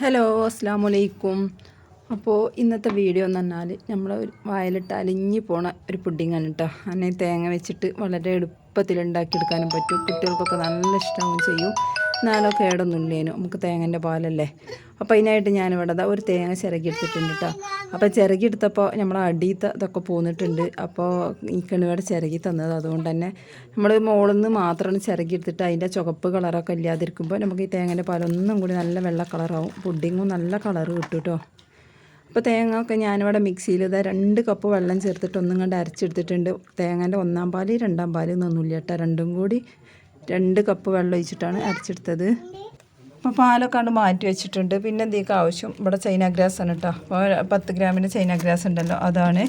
Hello അസ്സാം വലൈക്കും അപ്പോൾ ഇന്നത്തെ വീഡിയോ എന്ന് പറഞ്ഞാൽ നമ്മൾ വായലിട്ട് അലിഞ്ഞു പോണ ഒരു പുഡിങ്ങാണ് കേട്ടോ അങ്ങനെ തേങ്ങ വെച്ചിട്ട് വളരെ എളുപ്പത്തിൽ ഉണ്ടാക്കിയെടുക്കാനും പറ്റും. കുട്ടികൾക്കൊക്കെ നല്ല ഇഷ്ടം ചെയ്യും. നാലോ കേടൊന്നും ഇല്ലേനു നമുക്ക് തേങ്ങന്റെ പാലല്ലേ? അപ്പോൾ അതിനായിട്ട് ഞാനിവിടെ അതാ ഒരു തേങ്ങ ചിറകി എടുത്തിട്ടുണ്ട് കേട്ടോ അപ്പോൾ ചിറകി എടുത്തപ്പോൾ നമ്മൾ അടിയത്തെ ഇതൊക്കെ പോന്നിട്ടുണ്ട്. അപ്പോൾ ഈ കിണിവിടെ ചിരകി തന്നത്. അതുകൊണ്ട് തന്നെ നമ്മൾ മുകളിൽ നിന്ന് മാത്രമാണ് ചിറകി എടുത്തിട്ട് അതിന്റെ ചുവപ്പ് കളറൊക്കെ ഇല്ലാതിരിക്കുമ്പോൾ നമുക്ക് ഈ തേങ്ങന്റെ പാലൊന്നും കൂടി നല്ല വെള്ള കളറാവും. പുഡിങ്ങും നല്ല കളർ കിട്ടും കേട്ടോ അപ്പോൾ തേങ്ങ ഒക്കെ ഞാനിവിടെ മിക്സിയിൽ ഇതാ രണ്ട് കപ്പ് വെള്ളം ചേർത്തിട്ട് ഒന്നും കണ്ട് അരച്ചെടുത്തിട്ടുണ്ട്. തേങ്ങേന്റെ ഒന്നാം പാൽ രണ്ടാം പാൽ എന്നൊന്നുമില്ല കേട്ടോ രണ്ടും കൂടി രണ്ട് കപ്പ് വെള്ളം ഒഴിച്ചിട്ടാണ് അരച്ചെടുത്തത്. അപ്പോൾ പാലൊക്കെ കണ്ട് മാറ്റി വെച്ചിട്ടുണ്ട്. പിന്നെ എന്തൊക്കെ ആവശ്യം ഇവിടെ ചൈന ഗ്രാസ് ആണ് കേട്ടോ അപ്പോൾ പത്ത് ഗ്രാമിന്റെ ചൈന ഗ്രാസ് ഉണ്ടല്ലോ അതാണ്.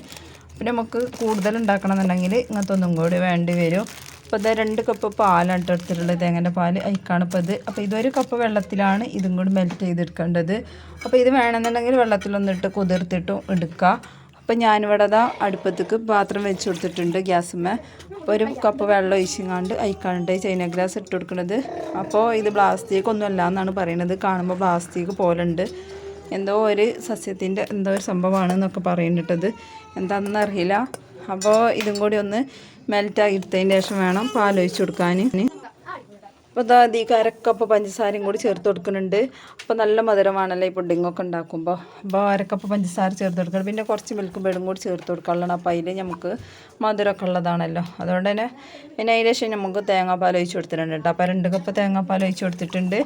പിന്നെ നമുക്ക് കൂടുതൽ ഉണ്ടാക്കണം എന്നുണ്ടെങ്കിൽ ഇങ്ങനത്തെ ഒന്നും കൂടി വേണ്ടി വരും. അപ്പോൾ ഇതാ രണ്ട് കപ്പ് പാലാണ് എടുത്തിട്ടുള്ളത്. തേങ്ങന്റെ പാൽ അയക്കാണ് ഇപ്പോൾ ഇത്. അപ്പോൾ ഇതൊരു കപ്പ് വെള്ളത്തിലാണ് ഇതും കൂടി മെൽറ്റ് ചെയ്തെടുക്കേണ്ടത്. അപ്പോൾ ഇത് വേണമെന്നുണ്ടെങ്കിൽ വെള്ളത്തിലൊന്നിട്ട് കുതിർത്തിട്ടും എടുക്കുക. അപ്പം ഞാനിവിടെ അതാ അടുപ്പത്തേക്ക് പാത്രം വെച്ച് കൊടുത്തിട്ടുണ്ട് ഗ്യാസുമ്മേ. അപ്പോൾ ഒരു കപ്പ് വെള്ളം ഒഴിച്ചിങ്ങാണ്ട് അയക്കാണ്ട് ചൈന ഗ്ലാസ് ഇട്ട് കൊടുക്കുന്നത് അപ്പോൾ ഇത് പ്ലാസ്റ്റിക് ഒന്നും അല്ല എന്നാണ് പറയുന്നത്. കാണുമ്പോൾ പ്ലാസ്റ്റിക് പോലെ ഉണ്ട് എന്തോ ഒരു സസ്യത്തിന്റെ എന്തോ ഒരു സംഭവമാണ് എന്നൊക്കെ പറയുന്നിട്ടത്. എന്താണെന്ന് അറിയില്ല അപ്പോൾ ഇതും കൂടി ഒന്ന് മെൽറ്റ് ആയി എടുത്തതിന് ശേഷം വേണം പാലൊഴിച്ച് കൊടുക്കാൻ. അപ്പോൾ ഇതാ ഈ അരക്കപ്പ് പഞ്ചസാരയും കൂടി ചേർത്ത് കൊടുക്കുന്നുണ്ട്. അപ്പോൾ നല്ല മധുരമാണല്ലോ ഈ പുഡിങ്ങൊക്കെ ഉണ്ടാക്കുമ്പോൾ അപ്പോൾ അരക്കപ്പ് പഞ്ചസാര ചേർത്ത് കൊടുക്കണം. പിന്നെ കുറച്ച് മിൽക്ക് ബേഡും കൂടി ചേർത്ത് കൊടുക്കാനുള്ളതാണ്. അപ്പോൾ അതിൽ നമുക്ക് മധുരമൊക്കെ ഉള്ളതാണല്ലോ. അതുകൊണ്ട് തന്നെ പിന്നെ അതിന്റെ ശേഷം നമുക്ക് തേങ്ങാപ്പാൽ ഒഴിച്ച് കൊടുത്തിട്ടുണ്ട് കേട്ടോ. അപ്പോൾ രണ്ട് കപ്പ് തേങ്ങാപ്പാൽ ഒഴിച്ച് കൊടുത്തിട്ടുണ്ട്.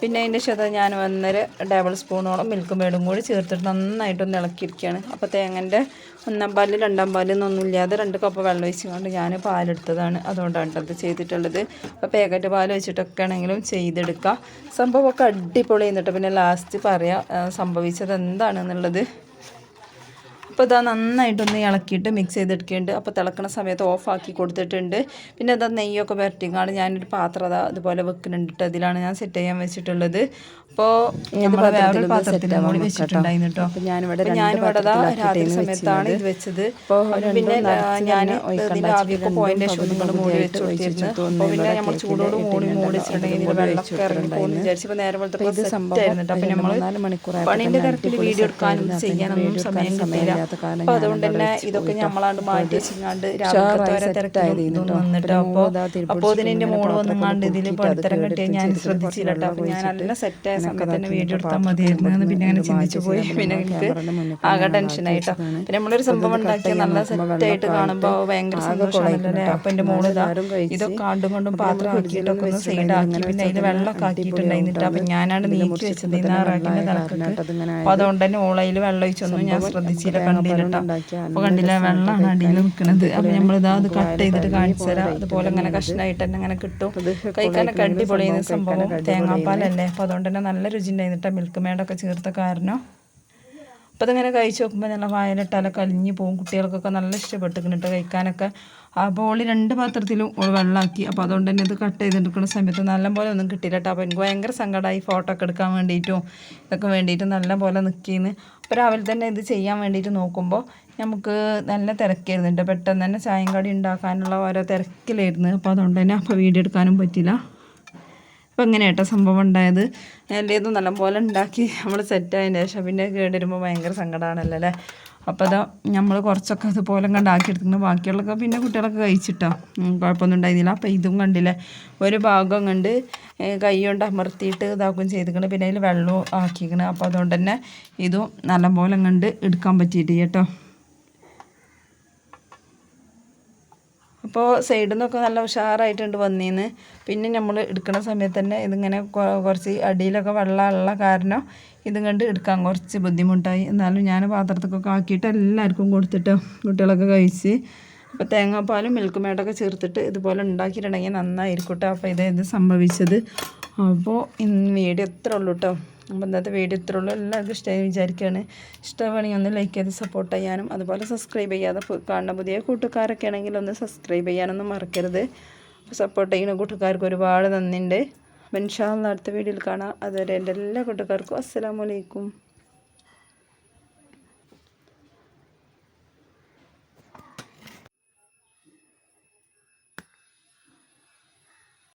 പിന്നെ അതിന്റെ ശേഷം ഞാൻ ഒന്നര ടേബിൾ സ്പൂണോളം മിൽക്ക് മേടും കൂടി ചേർത്തിട്ട് നന്നായിട്ടൊന്ന് ഇളക്കിയിരിക്കുകയാണ്. അപ്പോൾ തേങ്ങന്റെ ഒന്നാം പാൽ രണ്ടാം പാൽ എന്നൊന്നും ഇല്ലാതെ രണ്ട് കപ്പ് വെള്ളം ഒഴിച്ചുകൊണ്ട് ഞാൻ പാലെടുത്തതാണ്. അതുകൊണ്ടാണ് അത് ചെയ്തിട്ടുള്ളത്. അപ്പോൾ പാക്കറ്റ് പാൽ വെച്ചിട്ടൊക്കെ ആണെങ്കിലും ചെയ്തെടുക്കുക സംഭവമൊക്കെ അടിപൊളി എന്നിട്ട് പിന്നെ ലാസ്റ്റ് പറയാം സംഭവിച്ചത് എന്താണെന്നുള്ളത്. അപ്പോൾ ഇതാ നന്നായിട്ടൊന്ന് ഇളക്കിയിട്ട് മിക്സ് ചെയ്തെടുക്കുന്നുണ്ട് അപ്പോൾ തിളക്കുന്ന സമയത്ത് ഓഫാക്കി കൊടുത്തിട്ടുണ്ട്. പിന്നെ ഇതാ നെയ്യൊക്കെ വരട്ടിങ്ങാണ് ഞാനൊരു പാത്രം അതാ അതുപോലെ വെക്കുന്നുണ്ട് അതിലാണ് ഞാൻ സെറ്റ് ചെയ്യാൻ വെച്ചിട്ടുള്ളത്. അപ്പോൾ വേറൊരു പാത്രത്തിൽ കൂടി വെച്ചിട്ടുണ്ടായിരുന്നു കേട്ടോ. ഞാനിവിടെ ഞാനിവിടെ രാത്രി സമയത്താണ് ഇത് വെച്ചത്. പിന്നെ ഞാൻ ഇതിൽ ആവിയൊക്കെ ശേഷം നിങ്ങൾ മൂടി വെച്ച് കൊടുത്തിരുന്നു അപ്പോൾ പിന്നെ നമ്മൾ ചൂടോട് മൂടി മൂടി വെച്ചിട്ടുണ്ടെങ്കിൽ വെള്ളമൊക്കെ ഇറങ്ങി പോകുന്നു വിചാരിച്ചപ്പോൾ നേരെ പോലത്തെ സെറ്റായിരുന്നു. കേട്ടോ അപ്പോൾ നമ്മൾ പണിന്റെ തിരക്കിൽ വീഡിയോ എടുക്കാനും ചെയ്യാനൊന്നും സമയം കിട്ടില്ല കാരണം അതുകൊണ്ട് തന്നെ ഇതൊക്കെ നമ്മളാണ്ട് മാറ്റി വെച്ചിങ്ങാണ്ട് അപ്പോൾ അപ്പോൾ ഇതിനെ മോൾ വന്നിങ്ങാണ്ട് ഇതിൽ പഠിത്തരം കിട്ടിയ ഞാൻ ശ്രദ്ധിച്ചില്ല കേട്ടോ. ഞാൻ നല്ല സെറ്റായ സമയത്ത് തന്നെ വീഡിയോ എടുത്താൽ മതിയായിരുന്നു. എന്ന് പിന്നെ അങ്ങനെ ചിന്തിച്ചു പോയി. പിന്നെ എനിക്ക് ആകെ ടെൻഷനായിട്ടോ പിന്നെ നമ്മളൊരു സംഭവം ഉണ്ടാക്കിയ നല്ല സെറ്റായിട്ട് കാണുമ്പോൾ ഭയങ്കര സന്തോഷമാണല്ലേ അപ്പൊ എന്റെ മോൾ ഇതാ ഇതൊക്കെ ആണ്ടും കൊണ്ടും പാത്രം ആക്കിയിട്ടൊക്കെ ഒന്ന് സൈഡാക്കി. പിന്നെ അതിൽ വെള്ളമൊക്കെ ആക്കിയിട്ടുണ്ടായിരുന്നിട്ട് അപ്പൊ ഞാനാണ് നീക്കി വെച്ചത്. തലക്കൊക്കെ അപ്പൊ അതുകൊണ്ട് തന്നെ ഓളയിൽ വെള്ളം ഒഴിച്ചൊന്നും ഞാൻ ശ്രദ്ധിച്ചില്ല കണ്ടില്ല അപ്പോൾ കണ്ടില്ല വെള്ളമാണ് അടിയിൽ നിൽക്കുന്നത് അപ്പോൾ നമ്മളിതാ അത് കട്ട് ചെയ്തിട്ട് കാണിച്ചു തരാം. അതുപോലെ ഇങ്ങനെ കഷ്ണമായിട്ട് തന്നെ ഇങ്ങനെ കിട്ടും. കഴിക്കാനൊക്കെ അടിപൊളിയുന്ന സംഭവം. തേങ്ങാപ്പാലല്ലേ? അപ്പോൾ അതുകൊണ്ട് തന്നെ നല്ല രുചി ഉണ്ടായിരുന്നിട്ട് മിൽക്ക് മേഡൊക്കെ ചേർത്ത കാരണം. അപ്പോൾ അതിങ്ങനെ കഴിച്ച് നോക്കുമ്പോൾ നല്ല വായലിട്ടാലൊക്കെ അലിഞ്ഞ് പോകും കുട്ടികൾക്കൊക്കെ നല്ല ഇഷ്ടപ്പെട്ടിട്ട് കഴിക്കാനൊക്കെ. ആ ബോളി രണ്ട് പാത്രത്തിലും ഓൾ വെള്ളമാക്കി അപ്പോൾ അതുകൊണ്ട് തന്നെ ഇത് കട്ട് ചെയ്തെടുക്കുന്ന സമയത്ത് നല്ല പോലെ ഒന്നും കിട്ടിയില്ല കേട്ടോ അപ്പോൾ എനിക്ക് ഭയങ്കര സങ്കടമായി ഫോട്ടോ ഒക്കെ എടുക്കാൻ വേണ്ടിയിട്ടും ഇതൊക്കെ വേണ്ടിയിട്ടും നല്ല പോലെ നിൽക്കിന്ന് അപ്പോൾ രാവിലെ തന്നെ ഇത് ചെയ്യാൻ വേണ്ടിയിട്ട് നോക്കുമ്പോൾ നമുക്ക് നല്ല തിരക്കായിരുന്നുണ്ട് പെട്ടെന്ന് തന്നെ ചായം കടി ഉണ്ടാക്കാനുള്ള ഓരോ തിരക്കിലായിരുന്നു. അപ്പോൾ അതുകൊണ്ട് തന്നെ അപ്പോൾ വീഡിയോ എടുക്കാനും പറ്റില്ല അപ്പോൾ ഇങ്ങനെ കേട്ടോ സംഭവം ഉണ്ടായത്? എല്ലേതും നല്ലപോലെ ഉണ്ടാക്കി നമ്മൾ സെറ്റായതിന് ശേഷം പിന്നെ കേടുവരുമ്പോൾ ഭയങ്കര സങ്കടമാണല്ലോ അല്ലേ? അപ്പോൾ അതാ നമ്മൾ കുറച്ചൊക്കെ അതുപോലെ കണ്ടാക്കി എടുത്തിട്ടുണ്ട്. ബാക്കിയുള്ളൊക്കെ പിന്നെ കുട്ടികളൊക്കെ കഴിച്ചിട്ടോ. കുഴപ്പമൊന്നും ഉണ്ടായിരുന്നില്ല. അപ്പോൾ ഇതും കണ്ടില്ലേ? ഒരു ഭാഗം കണ്ട് കൈ കൊണ്ട് അമർത്തിയിട്ട് ഇതാക്കും ചെയ്തിരിക്കണം പിന്നെ അതിൽ വെള്ളവും ആക്കിക്കണം. അപ്പോൾ അതുകൊണ്ട് തന്നെ ഇതും നല്ലപോലെ കണ്ട് എടുക്കാൻ പറ്റിയിട്ട് കേട്ടോ. അപ്പോൾ സൈഡിൽ നിന്നൊക്കെ നല്ല ഉഷാറായിട്ടുണ്ട് വന്നീന്ന്. പിന്നെ നമ്മൾ എടുക്കുന്ന സമയത്ത് തന്നെ ഇതിങ്ങനെ കുറച്ച് അടിയിലൊക്കെ വെള്ളമുള്ള കാരണം ഇതും കണ്ട് എടുക്കാൻ കുറച്ച് ബുദ്ധിമുട്ടായി. എന്നാലും ഞാൻ പാത്രത്തൊക്കെ ആക്കിയിട്ട് എല്ലാവർക്കും കൊടുത്തിട്ട് കുട്ടികളൊക്കെ കഴിച്ച് അപ്പോൾ തേങ്ങാപ്പാലും മിൽക്ക് മേടൊക്കെ ചേർത്തിട്ട് ഇതുപോലെ ഉണ്ടാക്കിയിട്ടുണ്ടെങ്കിൽ നന്നായിരിക്കും കേട്ടോ അപ്പോൾ ഇതേ സംഭവിച്ചത്. അപ്പോൾ ഇന്ന് വീഡിയോ എത്ര ഉള്ളൂ കേട്ടോ അപ്പോൾ ഇന്നത്തെ വീഡിയോ ഇത്ര ഉള്ളൂ. എല്ലാവർക്കും ഇഷ്ടമായി വിചാരിക്കുകയാണ് ഇഷ്ടമാണെങ്കിൽ ഒന്ന് ലൈക്ക് ചെയ്ത് സപ്പോർട്ട് ചെയ്യാനും അതുപോലെ സബ്സ്ക്രൈബ് ചെയ്യാതെ കാണുന്ന പുതിയ കൂട്ടുകാരൊക്കെ ആണെങ്കിൽ ഒന്ന് സബ്സ്ക്രൈബ് ചെയ്യാനൊന്നും മറക്കരുത്. സപ്പോർട്ട് ചെയ്യുന്ന കൂട്ടുകാർക്ക് ഒരുപാട് നന്ദിയുണ്ട്. അപ്പം ഇൻഷാല്ല അടുത്ത വീഡിയോയിൽ കാണാം. അതുവരെ എന്റെ എല്ലാ കൂട്ടുകാർക്കും അസ്സാം വലൈക്കും